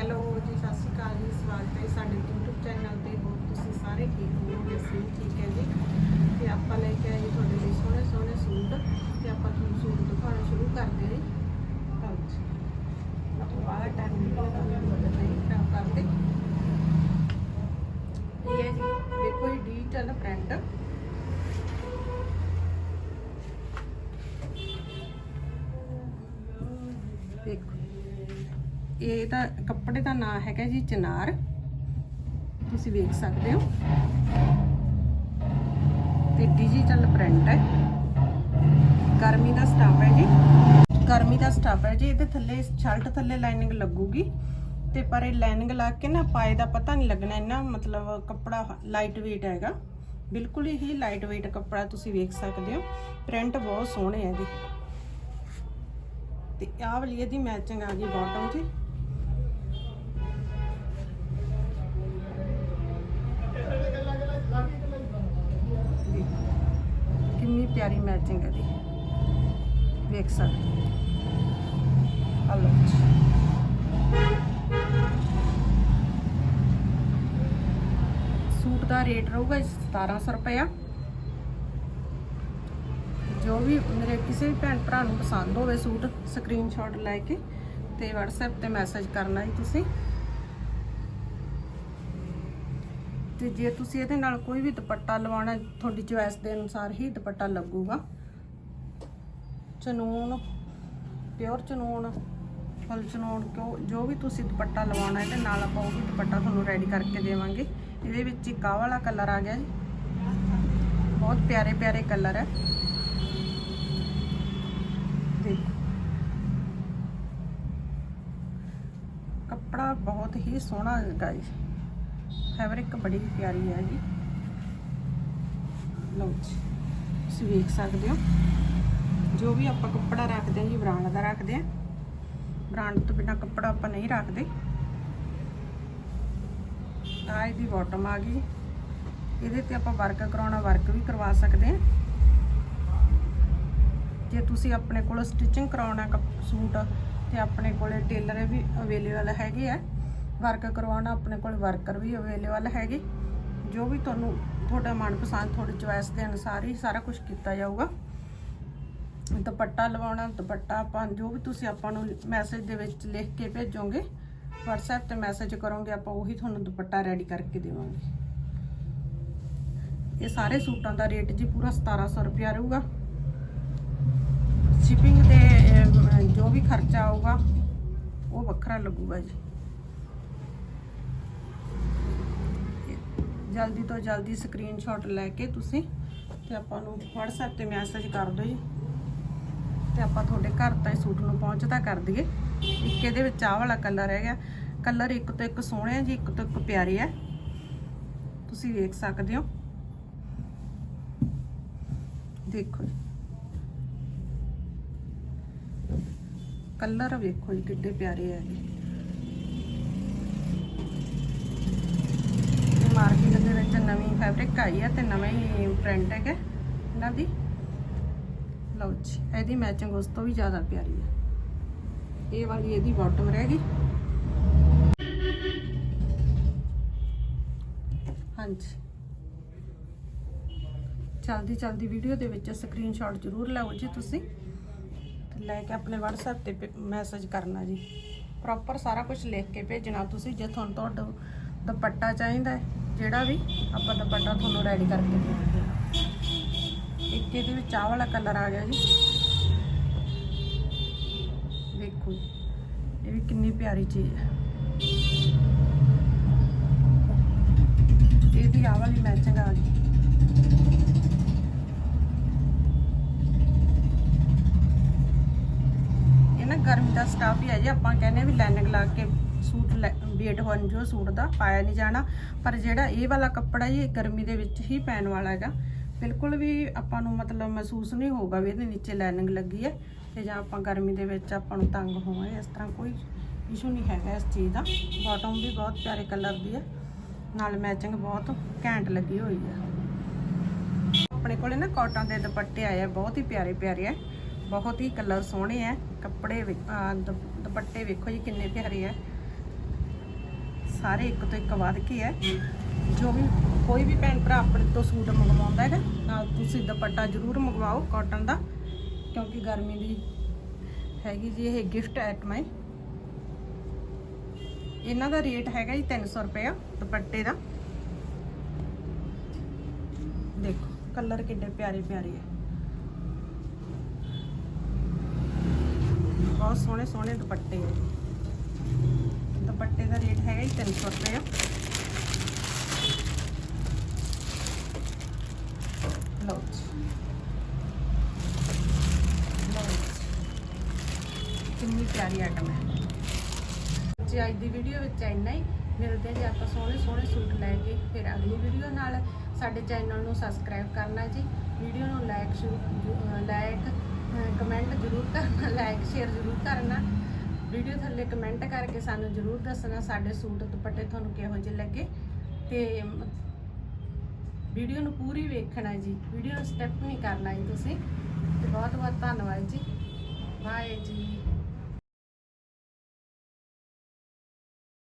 Hello ਜੀ, ਸਤਿ ਸ਼੍ਰੀ ਅਕਾਲ ਜੀ। ਸਵਾਗਤ ਹੈ ਸਾਡੇ YouTube ਚੈਨਲ ਤੇ। ਹੋਰ ਤੁਸੀਂ ਸਾਰੇ ਠੀਕ ਹੋਵੋਗੇ? ਅਸੀਂ ਵੀ ਠੀਕ ਹੈ ਜੀ। ਤੇ ਆਪਾਂ ਲੈ ਕੇ ਆਏ ਤੁਹਾਡੇ ਲਈ ਸੋਹਣੇ ਸੋਹਣੇ ਸੂਟ। ਤੇ ਆਪਾਂ ਤੁਹਾਨੂੰ ਸੂਟ ਦਿਖਾਉਣਾ ਸ਼ੁਰੂ ਕਰਦੇ ਹਾਂ ਲਓ ਜੀ। ਆਪਾਂ ਵਾਲਾ ਟਾਈਮ ਨਿਕਲ ਤਾਂ ਮੈਂ ਬਦਲ ਨਹੀਂ ਖਰਾਬ ਕਰਦੇ ਇਹ ਹੈ ਜੀ, ਦੇਖੋ ਇਹ ਡਿਜੀਟਲ ਪ੍ਰਿੰਟ ਦੇਖੋ ਇਹ ਤਾਂ ਕੱਪੜੇ ਦਾ ਨਾਂ ਹੈਗਾ ਜੀ ਚਨਾਰ। ਤੁਸੀਂ ਵੇਖ ਸਕਦੇ ਹੋ। ਤੇ ਡਿਜੀਟਲ ਪ੍ਰਿੰਟ ਹੈ। ਗਰਮੀ ਦਾ ਸਟਾਫ ਹੈ ਜੀ। ਗਰਮੀ ਦਾ ਸਟਾਫ ਹੈ ਜੀ। ਇਹਦੇ ਥੱਲੇ ਸ਼ਰਟ ਥੱਲੇ ਲਾਈਨਿੰਗ ਲੱਗੂਗੀ। ਤੇ ਪਰ ਇਹ ਲਾਈਨਿੰਗ ਲਾ ਕੇ ਨਾ ਪਾਏ ਦਾ ਪਤਾ ਨਹੀਂ ਲੱਗਣਾ। ਇਹਨਾਂ ਮਤਲਬ ਕੱਪੜਾ ਲਾਈਟ weight ਹੈਗਾ। ਬਿਲਕੁਲ ਹੀ ਲਾਈਟ weight ਕੱਪੜਾ ਤੁਸੀਂ ਵੇਖ ਸਕਦੇ ਹੋ। ਪ੍ਰਿੰਟ ਬਹੁਤ ਸੋਹਣੇ ਹੈ ਇਹਦੇ। ਤੇ ਆਹ ਵਾਲੀ ਇਹਦੀ ਮੈਚਿੰਗ ਆ ਗਈ ਬਾਟਮ 'ਚ। ਪਿਆਰੀ ਮੈਚਿੰਗ ਹੈ ਦੀ ਵੇਖ ਸਕਦੇ ਹੋ। ਸੂਟ ਦਾ ਰੇਟ ਰਹੂਗਾ ਜੀ 1700 ਰੁਪਇਆ। ਜੋ ਵੀ ਮੇਰੇ ਕਿਸੇ ਵੀ ਭੈਣ ਭਰਾ ਨੂੰ ਪਸੰਦ ਹੋਵੇ ਸੂਟ ਸਕਰੀਨਸ਼ਾਟ ਲੈ ਕੇ ਤੇ WhatsApp ਤੇ ਮੈਸੇਜ ਕਰਨਾ ਜੀ ਤੁਸੀਂ। ਤੇ ਜੇ ਤੁਸੀਂ ਇਹਦੇ ਨਾਲ ਕੋਈ ਵੀ ਦੁਪੱਟਾ ਲਵਾਉਣਾ, ਤੁਹਾਡੀ ਚੋਇਸ ਦੇ ਅਨੁਸਾਰ ਹੀ ਦੁਪੱਟਾ ਲੱਗੂਗਾ। ਚਨੂਨ, ਪਿਓਰ ਚਨੂਨ, ਫੁੱਲ ਚਨੂਨ, ਕਿਉਂ, ਜੋ ਵੀ ਤੁਸੀਂ ਦੁਪੱਟਾ ਲਵਾਉਣਾ, ਇਹਦੇ ਨਾਲ ਆਪਾਂ ਉਹ ਵੀ ਦੁਪੱਟਾ ਤੁਹਾਨੂੰ ਰੈਡੀ ਕਰਕੇ ਦੇਵਾਂਗੇ। ਇਹਦੇ ਵਿੱਚ ਇੱਕ ਆਹ ਵਾਲਾ ਕਲਰ ਆ ਗਿਆ ਜੀ। ਬਹੁਤ ਪਿਆਰੇ ਪਿਆਰੇ ਕਲਰ ਹੈ। ਦੇਖੋ। ਕੱਪੜਾ ਬਹੁਤ ਹੀ ਸੋਹਣਾ ਹੈਗਾ ਜੀ। ਫੈਬਰਿਕ ਬੜੀ ਪਿਆਰੀ ਹੈ ਜੀ। ਲਓ ਜੀ, ਤੁਸੀਂ ਵੇਖ ਸਕਦੇ ਹੋ। ਜੋ ਵੀ ਆਪਾਂ ਕੱਪੜਾ ਰੱਖਦੇ ਹਾਂ ਜੀ, ਬ੍ਰਾਂਡ ਦਾ ਰੱਖਦੇ ਹਾਂ ਬ੍ਰਾਂਡ ਤੋਂ ਬਿਨਾ ਕੱਪੜਾ ਆਪਾਂ ਨਹੀਂ ਰੱਖਦੇ। ਆਹ ਇਹਦੀ ਬਾਟਮ ਆ ਗਈ। ਇਹਦੇ ਤੇ ਆਪਾਂ ਵਰਕ ਕਰਾਉਣਾ ਵਰਕ ਵੀ ਕਰਵਾ ਸਕਦੇ ਹਾਂ ਜੇ ਤੁਸੀਂ ਆਪਣੇ ਕੋਲ ਸਟਿਚਿੰਗ ਕਰਾਉਣਾ ਕੱਪ- ਸੂਟ, ਤੇ ਆਪਣੇ ਕੋਲੇ ਟੇਲਰ ਵੀ ਅਵੇਲੇਬਲ ਹੈਗੇ ਆ। ਵਰਕ ਕਰਵਾਉਣਾ, ਆਪਣੇ ਕੋਲ ਵਰਕਰ ਵੀ ਅਵੇਲੇਬਲ ਹੈਗੇ। ਜੋ ਵੀ ਤੁਹਾਨੂੰ ਤੁਹਾਡਾ ਮਨਪਸੰਦ, ਤੁਹਾਡੀ ਚੁਆਇਸ ਦੇ ਅਨੁਸਾਰ ਹੀ ਸਾਰਾ ਕੁਝ ਕੀਤਾ ਜਾਊਗਾ। ਦੁਪੱਟਾ ਲਵਾਉਣਾ, ਦੁਪੱਟਾ ਆਪਾਂ ਜੋ ਵੀ ਤੁਸੀਂ ਆਪਾਂ ਨੂੰ ਮੈਸੇਜ ਦੇ ਵਿੱਚ ਲਿਖ ਕੇ ਭੇਜੋਗੇ, WhatsApp ਤੇ ਮੈਸੇਜ ਕਰੋਗੇ, ਆਪਾਂ ਉਹੀ ਤੁਹਾਨੂੰ ਦੁਪੱਟਾ ਰੈਡੀ ਕਰਕੇ ਦੇਵਾਂਗੇ। ਇਹ ਸਾਰੇ ਸੂਟਾਂ ਦਾ ਰੇਟ ਜੀ ਪੂਰਾ 1700 ਰੁਪਿਆ ਰਹੂਗਾ। ਸ਼ਿਪਿੰਗ ਤੇ ਜੋ ਵੀ ਖਰਚਾ ਆਊਗਾ, ਉਹ ਵੱਖਰਾ ਲੱਗੂਗਾ ਜੀ। ਜਲਦੀ ਤੋਂ ਜਲਦੀ ਸਕਰੀਨਸ਼ਾਟ ਲੈ ਕੇ ਤੁਸੀਂ ਤੇ ਆਪਾਂ ਨੂੰ WhatsApp ਤੇ ਮੈਸੇਜ ਕਰ ਦਿਓ ਜੀ। ਤੇ ਆਪਾਂ ਤੁਹਾਡੇ ਘਰ ਤਾਈਂ ਸੂਟ ਨੂੰ ਪਹੁੰਚਦਾ ਕਰ ਦਈਏ। ਇੱਕ ਇਹਦੇ ਵਿੱਚ ਆਹ ਵਾਲਾ ਕਲਰ ਹੈਗਾ ਕਲਰ ਇੱਕ ਤੋਂ ਇੱਕ ਸੋਹਣੇ ਆ ਜੀ, ਇੱਕ ਤੋਂ ਇੱਕ ਪਿਆਰੇ ਆ ਤੁਸੀਂ ਵੇਖ ਸਕਦੇ ਹੋ। ਦੇਖੋ ਜੀ। ਕਲਰ ਵੇਖੋ ਜੀ, ਕਿੱਡੇ ਪਿਆਰੇ ਆ ਇਹ ਇਹ ਮਾਰਕੀਟ ਦੇ ਵਿੱਚ ਨਵੀਂ ਆਈ ਹੈ ਤੇ ਨਵੇਂ ਹੀ ਪ੍ਰਿੰਟ ਹੈਗਾ ਇਹਨਾਂ ਦੀ। ਲਓ ਜੀ, ਇਹਦੀ ਮੈਚਿੰਗ ਉਸ ਤੋਂ ਵੀ ਜ਼ਿਆਦਾ ਪਿਆਰੀ ਹੈ ਇਹ ਵਾਲੀ ਇਹਦੀ ਬਾਟਮ ਰਹਿ ਗਈ। ਹਾਂਜੀ। ਚਲਦੀ ਜਲਦੀ ਵੀਡੀਓ ਦੇ ਵਿੱਚ ਸਕਰੀਨਸ਼ਾਟ ਜ਼ਰੂਰ ਲਓ ਜੀ ਤੁਸੀਂ। ਲੈ ਕੇ ਆਪਣੇ WhatsApp ਤੇ ਮੈਸੇਜ ਕਰਨਾ ਜੀ। ਪ੍ਰੋਪਰ ਸਾਰਾ ਕੁਝ ਲਿਖ ਕੇ ਭੇਜਣਾ ਤੁਸੀਂ, ਜੇ ਤੁਹਾਨੂੰ ਤੁਹਾਡਾ ਦੁਪੱਟਾ ਚਾਹੀਦਾ ਹੈ। ਜਿਹੜਾ ਵੀ ਆਪਾਂ ਦੁਪੱਟਾ ਤੁਹਾਨੂੰ ਰੈਡੀ ਕਰਕੇ ਦੇਵਾਂਗੇ ਇੱਕ ਇਹਦੇ ਵਿੱਚ ਆਹ ਵਾਲਾ ਕਲਰ ਆ ਗਿਆ ਜੀ। ਵੇਖੋ ਇਹ ਵੀ ਕਿੰਨੀ ਪਿਆਰੀ ਚੀਜ਼ ਹੈ। ਇਹਦੀ ਆਹ ਵਾਲੀ ਮੈਚਿੰਗ ਆ ਗਈ। ਇਹ ਨਾ ਗਰਮੀ ਦਾ ਸਟਾਫ ਹੀ ਹੈ ਜੀ, ਆਪਾਂ ਕਹਿੰਦੇ ਵੀ ਲਾਈਨਿੰਗ ਲਾ ਕੇ ਵੇਟ ਹੋਣ ਜੋ ਸੂਟ ਦਾ, ਪਾਇਆ ਨਹੀਂ ਜਾਣਾ। ਪਰ ਜਿਹੜਾ ਇਹ ਵਾਲਾ ਕੱਪੜਾ ਜੀ, ਇਹ ਗਰਮੀ ਦੇ ਵਿੱਚ ਹੀ ਪੈਣ ਵਾਲਾ ਹੈਗਾ। ਬਿਲਕੁਲ ਵੀ ਆਪਾਂ ਨੂੰ ਮਤਲਬ ਮਹਿਸੂਸ ਨਹੀਂ ਹੋਊਗਾ ਵੀ ਇਹਦੇ ਨੀਚੇ ਲਾਈਨਿੰਗ ਲੱਗੀ ਹੈ ਤੇ ਜਾਂ ਆਪਾਂ ਗਰਮੀ ਦੇ ਵਿੱਚ ਆਪਾਂ ਨੂੰ ਤੰਗ ਹੋਵਾਂਗੇ। ਇਸ ਤਰ੍ਹਾਂ ਕੋਈ ਇਸ਼ੂ ਨਹੀਂ ਹੈਗਾ ਇਸ ਚੀਜ਼ ਦਾ। ਬਾਟਮ ਵੀ ਬਹੁਤ ਪਿਆਰੇ ਕਲਰ ਦੀ ਹੈ। ਨਾਲ ਮੈਚਿੰਗ ਬਹੁਤ ਘੈਂਟ ਲੱਗੀ ਹੋਈ ਹੈ। ਆਪਣੇ ਕੋਲੇ ਨਾ ਕਾਟਨ ਦੇ ਦੁਪੱਟੇ ਆਏ ਆ, ਬਹੁਤ ਹੀ ਪਿਆਰੇ ਪਿਆਰੇ ਆ। ਬਹੁਤ ਹੀ ਕਲਰ ਸੋਹਣੇ ਆ। ਕੱਪੜੇ ਦੁਪੱਟੇ ਵੇਖੋ ਜੀ ਕਿੰਨੇ ਪਿਆਰੇ ਆ। ਸਾਰੇ ਇੱਕ ਤੋਂ ਇੱਕ ਵੱਧ ਕੇ ਹੈ। ਜੋ ਵੀ ਕੋਈ ਵੀ ਭੈਣ ਭਰਾ ਆਪਣੇ ਤੋਂ ਸੂਟ ਮੰਗਵਾਉਂਦਾ ਹੈਗਾ ਨਾਲ ਤੁਸੀਂ ਦੁਪੱਟਾ ਜ਼ਰੂਰ ਮੰਗਵਾਓ ਕਾਟਨ ਦਾ, ਕਿਉਂਕਿ ਗਰਮੀ ਦੀ ਹੈਗੀ ਜੀ ਇਹ ਗਿਫਟ ਆਈਟਮ ਹੈ। ਇਹਨਾਂ ਦਾ ਰੇਟ ਹੈਗਾ ਜੀ 300 ਰੁਪਏ ਦੁਪੱਟੇ ਦਾ। ਦੇਖੋ ਕਲਰ ਕਿੰਨੇ ਪਿਆਰੇ ਪਿਆਰੇ ਹੈ। ਬਹੁਤ ਸੋਹਣੇ ਸੋਹਣੇ ਦੁਪੱਟੇ ਹੈ। ਦੁਪੱਟੇ ਰੇਟ ਹੈਗਾ ਜੀ 300 ਰੁਪਏ। ਲਓ ਜੀ। ਕਿੰਨੀ ਪਿਆਰੀ ਆਈਟਮ ਹੈ। ਜੀ, ਅੱਜ ਦੀ ਵੀਡੀਓ ਵਿੱਚ ਇੰਨਾ ਹੀ। ਮਿਲਦੇ ਹਾਂ ਜੀ ਆਪਾਂ ਸੋਹਣੇ ਸੋਹਣੇ ਸੂਟ ਲੈ ਕੇ। ਫਿਰ ਅਗਲੀ ਵੀਡੀਓ ਨਾਲ ਸਾਡੇ ਚੈਨਲ ਨੂੰ ਸਬਸਕ੍ਰਾਈਬ ਕਰਨਾ ਜੀ। ਵੀਡੀਓ ਨੂੰ ਲਾਈਕ ਲਾਈਕ ਕਮੈਂਟ ਜ਼ਰੂਰ ਕਰਨਾ ਲਾਈਕ ਸ਼ੇਅਰ ਜ਼ਰੂਰ ਕਰਨਾ। ਵੀਡੀਓ ਥੱਲੇ ਕਮੈਂਟ ਕਰਕੇ ਸਾਨੂੰ ਜ਼ਰੂਰ ਦੱਸਣਾ ਸਾਡੇ ਸੂਟ ਦੁਪੱਟੇ ਤੁਹਾਨੂੰ ਕਿਹੋ ਜਿਹੇ ਲੱਗੇ ਤੇ ਵੀਡੀਓ ਨੂੰ ਪੂਰੀ ਵੇਖਣਾ ਜੀ, ਵੀਡੀਓ ਨੂੰ ਸਟੈਪ ਨਹੀਂ ਕਰਨਾ ਜੀ ਤੁਸੀਂ ਤੇ ਬਹੁਤ ਬਹੁਤ ਧੰਨਵਾਦ ਜੀ। ਬਾਏ ਜੀ।